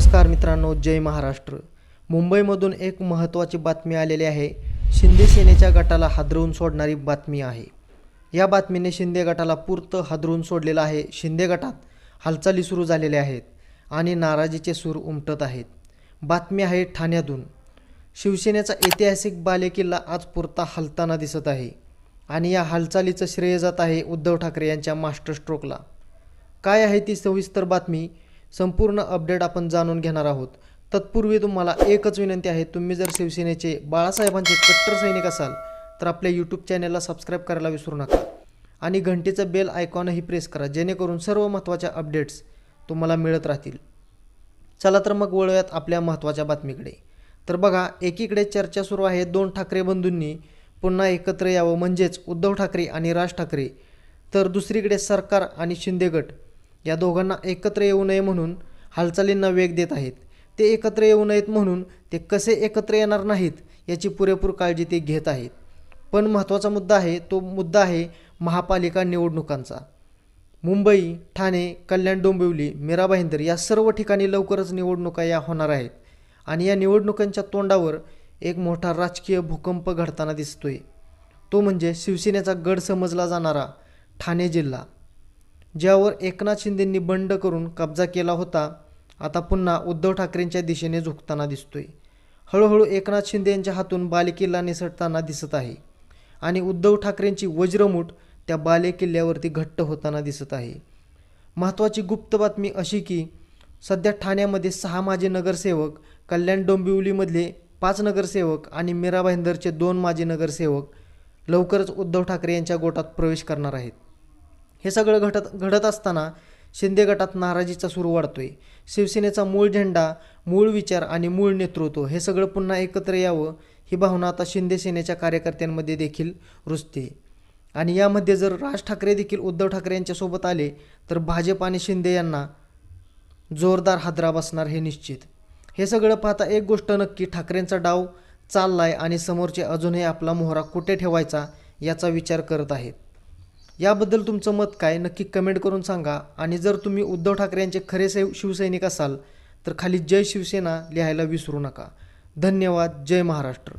नमस्कार मित्रांनो जय महाराष्ट्र. मुंबईमधून एक महत्त्वाची बातमी आलेली आहे. शिंदे सेनेच्या गटाला हादरवून सोडणारी बातमी आहे. या बातमीने शिंदे गटाला पुरतं हादरवून सोडलेलं आहे. शिंदे गटात हालचाली सुरू झालेल्या आहेत आणि नाराजीचे सूर उमटत आहेत. बातमी आहे ठाण्यातून. शिवसेनेचा ऐतिहासिक बालेकिल्ला आज पुरता हलताना दिसत आहे आणि या हालचालीचं श्रेय जात आहे उद्धव ठाकरे यांच्या मास्टर स्ट्रोकला. काय आहे ती सविस्तर बातमी? संपूर्ण अपडेट आपण जाणून घेणार आहोत. तत्पूर्वी तुम्हाला एकच विनंती आहे तुम्ही जर शिवसेनेचे बाळासाहेबांचे कट्टर सैनिक असाल तर आपल्या यूट्यूब चॅनलला सबस्क्राईब करायला विसरू नका. आणि घंटीचं बेल आयकॉनही प्रेस करा जेणेकरून सर्व महत्त्वाच्या अपडेट्स तुम्हाला मिळत राहतील. चला तर मग वळूयात आपल्या महत्त्वाच्या बातमीकडे. तर बघा एकीकडे चर्चा सुरू आहे दोन ठाकरे बंधूंनी पुन्हा एकत्र यावं म्हणजेच उद्धव ठाकरे आणि राज ठाकरे तर दुसरीकडे सरकार आणि शिंदे गट. या दोघांना एकत्र येऊ नये म्हणून हालचालींना वेग देत आहेत. ते एकत्र येऊ नयेत म्हणून ते कसे एकत्र येणार नाहीत याची पुरेपूर काळजी ते घेत आहेत. पण महत्त्वाचा मुद्दा आहे तो मुद्दा आहे महापालिका निवडणुकांचा. मुंबई ठाणे कल्याण डोंबिवली मीरा भाईंदर या सर्व ठिकाणी लवकरच निवडणुका या होणार आहेत. आणि या निवडणुकांच्या तोंडावर एक मोठा राजकीय भूकंप घडताना दिसतोय. तो म्हणजे शिवसेनेचा गड समजला जाणारा ठाणे जिल्हा. ज्यावर एकनाथ शिंदेंनी बंड करून कब्जा केला होता आता पुन्हा उद्धव ठाकरेंच्या दिशेने झुकताना दिसतोय. हळूहळू एकनाथ शिंदे यांच्या हातून बालेकिल्ला निसटताना दिसत आहे आणि उद्धव ठाकरेंची वज्रमूठ त्या बालेकिल्ल्यावरती घट्ट होताना दिसत आहे. महत्त्वाची गुप्त बातमी अशी की सध्या ठाण्यामध्ये सहा माजी नगरसेवक कल्याण डोंबिवलीमधले पाच नगरसेवक आणि मीरा भाईंदरचे दोन माजी नगरसेवक लवकरच उद्धव ठाकरे यांच्या गोटात प्रवेश करणार आहेत. हे सगळं घटत घडत असताना शिंदे गटात नाराजीचा सूर वाढतोय. शिवसेनेचा मूळ झेंडा मूळ विचार आणि मूळ नेतृत्व हे सगळं पुन्हा एकत्र यावं ही भावना आता शिंदे सेनेच्या कार्यकर्त्यांमध्ये देखील रुजते. आणि यामध्ये जर राज ठाकरे देखील उद्धव ठाकरे यांच्यासोबत आले तर भाजप आणि शिंदे यांना जोरदार हादरा बसणार हे निश्चित. हे सगळं पाहता एक गोष्ट नक्की ठाकरेंचा डाव चाललाय आणि समोरचे अजूनही आपला मोहरा कुठे ठेवायचा याचा विचार करत आहेत. याबद्दल तुमचं मत काय? नक्की कमेंट करून सांगा. आणि जर तुम्ही उद्धव ठाकरे यांचे खरे सै शिवसैनिक असाल तर खाली जय शिवसेना लिहायला विसरू नका. धन्यवाद. जय महाराष्ट्र.